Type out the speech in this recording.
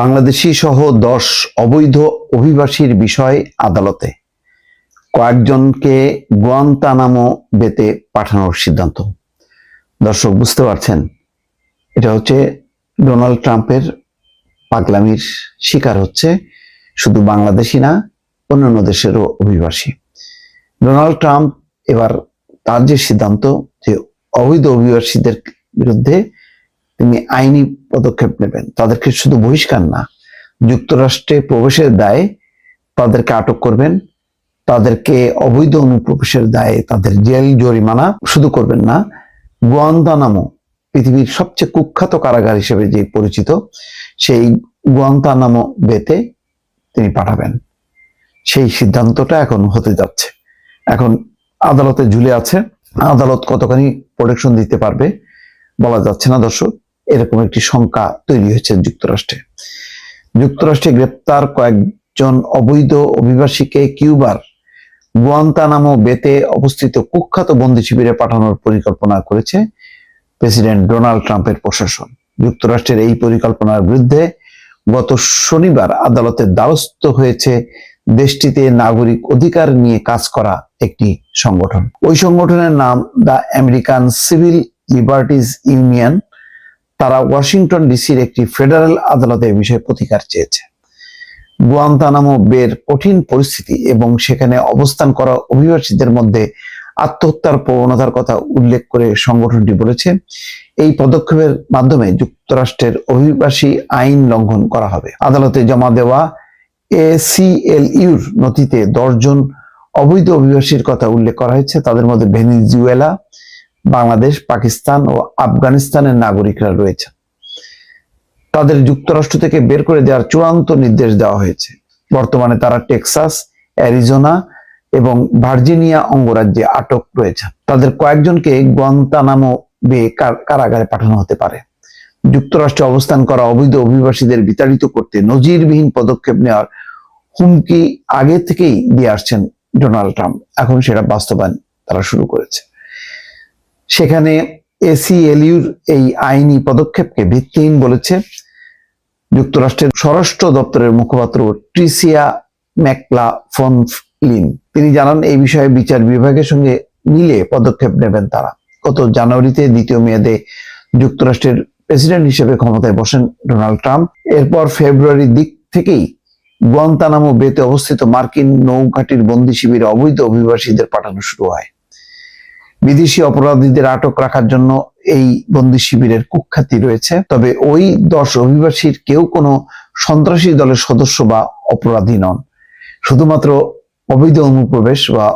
বাংলাদেশি সহ দশ অবৈধ অভিবাসীর বিষয় আদালতে। কয়েকজনকে গুয়ান্তানামো বেতে পাঠানোর সিদ্ধান্ত। দর্শক, বুঝতে পারছেন? এটা হচ্ছে ডোনাল্ড ট্রাম্পের পাগলামির শিকার হচ্ছে শুধু বাংলাদেশি না, অন্যান্য দেশেরও অভিবাসী। ডোনাল্ড ট্রাম্প এবার তার যে সিদ্ধান্ত যে অবৈধ অভিবাসীদের বিরুদ্ধে তিনি আইনি পদক্ষেপ নেবেন। তাদেরকে শুধু বহিষ্কার না, যুক্তরাষ্ট্রে প্রবেশের দায়ে তাদেরকে আটক করবেন। তাদেরকে অবৈধ অনুপ্রবেশের দায়ে তাদের জেল, জরিমানা শুধু করবেন না, গুয়ান্তানামো, পৃথিবীর সবচেয়ে কুখ্যাত কারাগার হিসেবে যে পরিচিত, সেই গুয়ান্তানামো বেতে তিনি পাঠাবেন। সেই সিদ্ধান্তটা এখন হতে যাচ্ছে। এখন আদালতে ঝুলে আছে। আদালত কতখানি প্রোটেকশন দিতে পারবে বলা যাচ্ছে না দর্শক। এরকম একটি শঙ্কা তৈরি হয়েছে যুক্তরাষ্ট্রে। যুক্তরাষ্ট্রে গ্রেপ্তার কয়েকজন অবৈধ অভিবাসীকে কিউবার, গুয়ান্তানামো বেতে অবস্থিত কুখ্যাত বন্দি শিবিরে পাঠানোর পরিকল্পনা করেছে প্রেসিডেন্ট ডোনাল্ড ট্রাম্পের প্রশাসন। যুক্তরাষ্ট্রের এই পরিকল্পনার বিরুদ্ধে গত শনিবার আদালতের দ্বারস্থ হয়েছে দেশটিতে নাগরিক অধিকার নিয়ে কাজ করা একটি সংগঠন। ওই সংগঠনের নাম the American civil liberties union তারা ওয়াশিংটন ডিসির একটি ফেডারেল আদালতে বিষয়ে প্রতিকার চেয়েছে। গুয়ান্তানামো বের কঠিন পরিস্থিতি এবং সেখানে অবস্থান করা অভিবাসীদের মধ্যে আত্মহত্যার প্রবণতার কথা উল্লেখ করে সংগঠনটি বলেছে, এই পদক্ষেপের মাধ্যমে যুক্তরাষ্ট্রের অভিবাসী আইন লঙ্ঘন করা হবে। আদালতে জমা দেওয়া এসিএলইউর নথিতে দশজন অবৈধ অভিবাসীর কথা উল্লেখ করা হয়েছে, তাদের মধ্যে ভেনিজুয়েলা বাংলাদেশ, পাকিস্তান ও আফগানিস্তানের নাগরিকরা রয়েছে। তাদের যুক্তরাষ্ট্র থেকে বের করে দেওয়ার চূড়ান্ত নির্দেশ দেওয়া হয়েছে। বর্তমানে তারা টেক্সাস, অ্যারিজোনা এবং ভার্জিনিয়া অঙ্গরাজ্যে আটক রয়েছে। তাদের কয়েকজনকে গুয়ান্তানামো বে কারাগারে পাঠানো হতে পারে। যুক্তরাষ্ট্রে অবস্থান করা অবৈধ অভিবাসীদের বিতাড়িত করতে নজিরবিহীন পদক্ষেপ নেওয়ার হুমকি আগে থেকেই দিয়ে আসছেন ডোনাল্ড ট্রাম্প। এখন সেটা বাস্তবায়ন তারা শুরু করেছে। সেখানে এসিএলইউর এই আইনি পদক্ষেপকে ভিত্তিহীন বলেছে যুক্তরাষ্ট্রের স্বরাষ্ট্র দপ্তরের মুখপাত্র ট্রিসিয়া ম্যাকলা ফনলিন তিনি জানান, এই বিষয়ে বিচার বিভাগের সঙ্গে মিলে পদক্ষেপ নেবেন তারা। গত জানুয়ারিতে দ্বিতীয় মেয়াদে যুক্তরাষ্ট্রের প্রেসিডেন্ট হিসেবে ক্ষমতায় বসেন ডোনাল্ড ট্রাম্প। এরপর ফেব্রুয়ারির দিক থেকেই গুয়ান্তানামো বেতে অবস্থিত মার্কিন নৌঘাটির বন্দি শিবিরে অবৈধ অভিবাসীদের পাঠানো শুরু হয়। বিদেশি অপরাধীদের আটক রাখার জন্য এই বন্দি শিবিরের কুখ্যাতি রয়েছে। তবে ওই দশ অভিবাসীর কেউ কোনো সন্ত্রাসী দলের সদস্য বা অপরাধী নন। শুধুমাত্র অবৈধ অনুপ্রবেশ বা